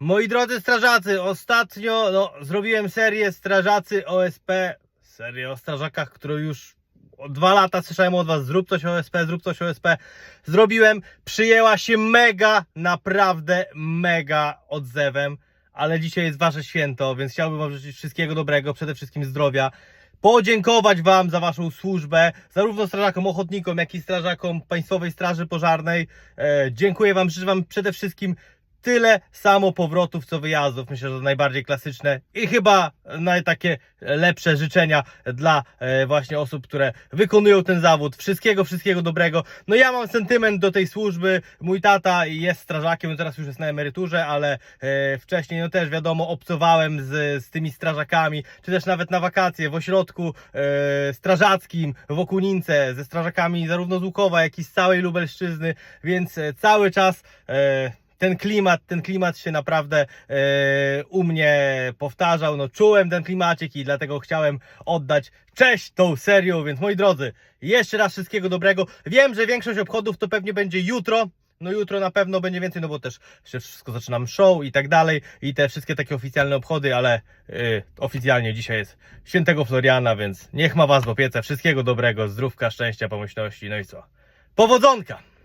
Moi drodzy strażacy, ostatnio no, zrobiłem serię Strażacy OSP, serię o strażakach, którą już dwa lata słyszałem od was, zrób coś OSP, zrób coś OSP. Zrobiłem, przyjęła się mega, naprawdę mega odzewem, ale dzisiaj jest wasze święto, więc chciałbym wam życzyć wszystkiego dobrego, przede wszystkim zdrowia. Podziękować Wam za Waszą służbę, zarówno strażakom ochotnikom, jak i strażakom Państwowej Straży Pożarnej. E, dziękuję Wam, życzę Wam przede wszystkim tyle samo powrotów co wyjazdów. Myślę, że to najbardziej klasyczne i chyba naj takie lepsze życzenia dla e, właśnie osób, które wykonują ten zawód. Wszystkiego, wszystkiego dobrego. No ja mam sentyment do tej służby. Mój tata jest strażakiem, teraz już jest na emeryturze, ale e, wcześniej no też wiadomo obcowałem z, z tymi strażakami, czy też nawet na wakacje w ośrodku e, strażackim w Okunince ze strażakami zarówno z Łukowa, jak i z całej Lubelszczyzny, więc cały czas ten klimat, ten klimat się naprawdę e, u mnie powtarzał. No, czułem ten klimacik i dlatego chciałem oddać cześć tą serią. Więc moi drodzy, jeszcze raz wszystkiego dobrego. Wiem, że większość obchodów to pewnie będzie jutro. No jutro na pewno będzie więcej, no bo też jeszcze wszystko zaczynam show i tak dalej i te wszystkie takie oficjalne obchody, ale y, oficjalnie dzisiaj jest świętego Floriana, więc niech ma was w opiece. Wszystkiego dobrego, zdrówka, szczęścia, pomyślności, no i co? Powodzonka!